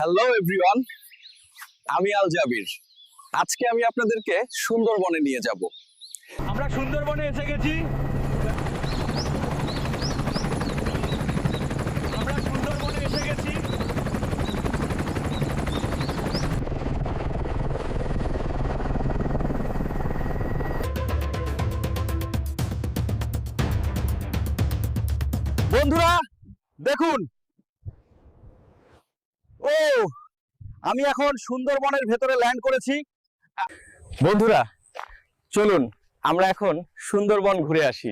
Hello everyone আমি আল জাবির। আজকে আমি আপনাদেরকে সুন্দরবনে নিয়ে যাব। আমরা সুন্দরবনে এসে গেছি। আমরা সুন্দরবনে এসে গেছি। বন্ধুরা দেখুন আমি এখন সুন্দরবনের ভেতরে ল্যান্ড করেছি। বন্ধুরা চলুন আমরা এখন সুন্দরবন ঘুরে আসি।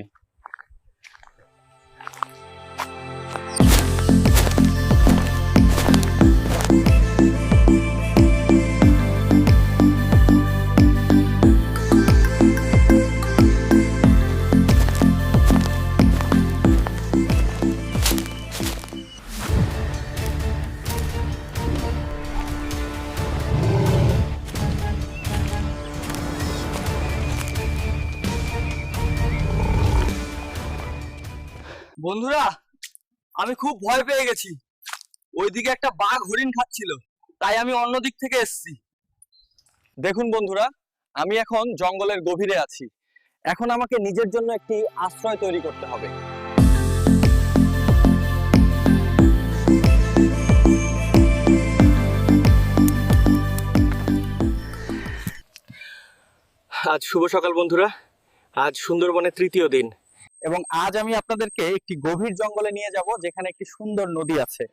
বন্ধুরা, আমি খুব ভয় পেয়ে গেছি। ওইদিকে একটা বাঘ হরিণ খাচ্ছিল, তাই আমি অন্য দিক থেকে এসেছি। দেখুন বন্ধুরা, আমি এখন জঙ্গলের গভীরে আছি। এখন আমাকে নিজের জন্য একটি আশ্রয় তৈরি করতে হবে। আজ শুভ সকাল বন্ধুরা। আজ সুন্দরবনের তৃতীয় দিন। এবং আজ আমি আপনাদেরকে একটি গভীর জঙ্গলে নিয়ে যাব, যেখানে একটি সুন্দর নদী আছে।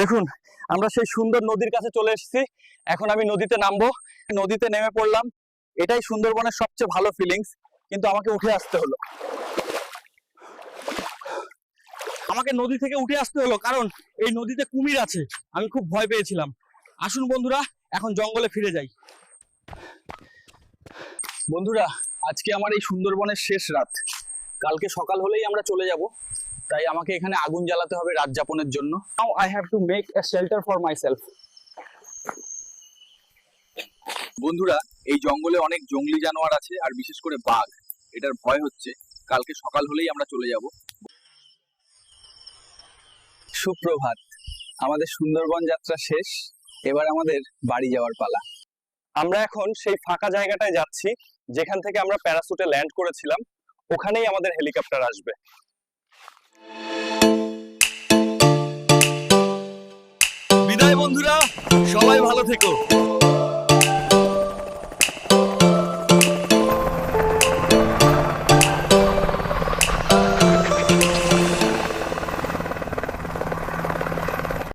দেখুন, আমরা সেই সুন্দর নদীর কাছে চলে এসেছি। এখন আমি নদীতে নামবো। নদীতে নেমে পড়লাম। এটাই সুন্দরবনের সবচেয়ে ভালো ফিলিংস কিন্তু আমাকে উঠে আসতে হলো। আমাকে নদী থেকে উঠে আসতে হলো, কারণ এই নদীতে কুমির আছে। আমি খুব ভয় পেয়েছিলাম। আসুন বন্ধুরা, এখন জঙ্গলে ফিরে যাই। বন্ধুরা, আজকে আমার এই সুন্দরবনের শেষ রাত। কালকে সকাল হলেই আমরা চলে যাব। তাই আমাকে এখানে আগুন জ্বালাতে হবে রাত যাপনের জন্য। Now I have to make a shelter for myself বন্ধুরা, এই জঙ্গলে অনেক জঙ্গলি জানোয়ার আছে, আর বিশেষ করে বাঘ। এটার ভয় হচ্ছে। কালকে সকাল হলেই আমরা চলে যাব। সুপ্রভাত। আমাদের সুন্দরবন যাত্রা শেষ। এবার আমাদের বাড়ি যাওয়ার পালা। আমরা এখন সেই ফাঁকা জায়গাটায় যাচ্ছি, যেখান থেকে আমরা প্যারাসুটে ল্যান্ড করেছিলাম। ওখানেই আমাদের হেলিকপ্টার আসবে। বিদায় বন্ধুরা, সবাই ভালো থেকো।